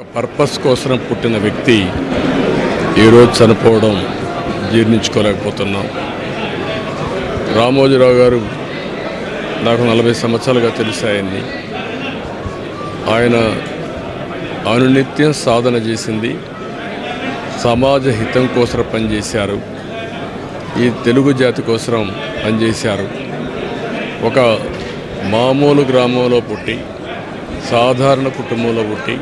ఒక పర్పస్ కోసం పుట్టిన వ్యక్తి ఈరోజు చనిపోవడం జీర్ణించుకోలేకపోతున్నాం. రామోజీరావు గారు నాకు నలభై సంవత్సరాలుగా తెలిసాయని ఆయన అనునిత్యం సాధన చేసింది. సమాజ హితం కోసం పనిచేశారు. ఈ తెలుగు జాతి కోసం పనిచేశారు. ఒక మామూలు గ్రామంలో పుట్టి సాధారణ కుటుంబంలో పుట్టి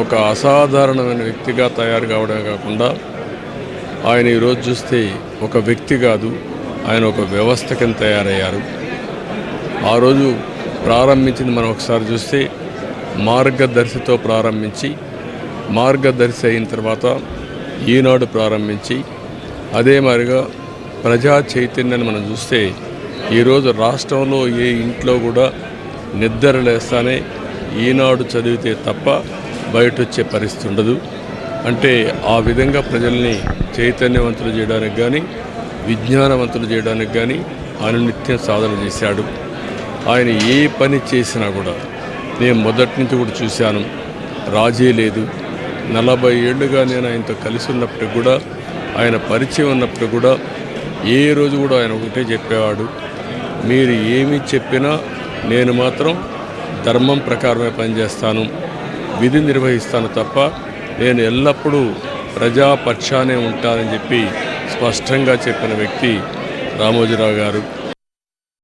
ఒక అసాధారణమైన వ్యక్తిగా తయారు కావడమే కాకుండా ఆయన ఈరోజు చూస్తే ఒక వ్యక్తి కాదు ఆయన ఒక వ్యవస్థ కింద తయారయ్యారు. ఆ రోజు ప్రారంభించింది మనం ఒకసారి చూస్తే మార్గదర్శితో ప్రారంభించి మార్గదర్శి అయిన తర్వాత ఈనాడు ప్రారంభించి అదే మాదిరిగా ప్రజా చైతన్యాన్ని మనం చూస్తే ఈరోజు రాష్ట్రంలో ఏ ఇంట్లో కూడా నిద్ర లేస్తానే ఈనాడు చదివితే తప్ప బయట వచ్చే పరిస్థితి ఉండదు. అంటే ఆ విధంగా ప్రజల్ని చైతన్యవంతులు చేయడానికి కానీ విజ్ఞానవంతులు చేయడానికి కానీ ఆయన నిత్యం సాధన చేశాడు. ఆయన ఏ పని చేసినా కూడా నేను మొదటి నుంచి కూడా చూశాను. రాజీ లేదు. నలభై ఏళ్ళుగా నేను ఆయనతో కలిసి ఉన్నప్పటికి కూడా ఆయన పరిచయం ఉన్నప్పుడు కూడా ఏ రోజు కూడా ఆయన ఒకటే చెప్పేవాడు. మీరు ఏమి చెప్పినా నేను మాత్రం ధర్మం ప్రకారమే పనిచేస్తాను. విధి నిర్వహిస్తాను తప్ప నేను ఎల్లప్పుడూ ప్రజాపక్షానే ఉంటానని చెప్పి స్పష్టంగా చెప్పిన వ్యక్తి రామోజీరావు గారు.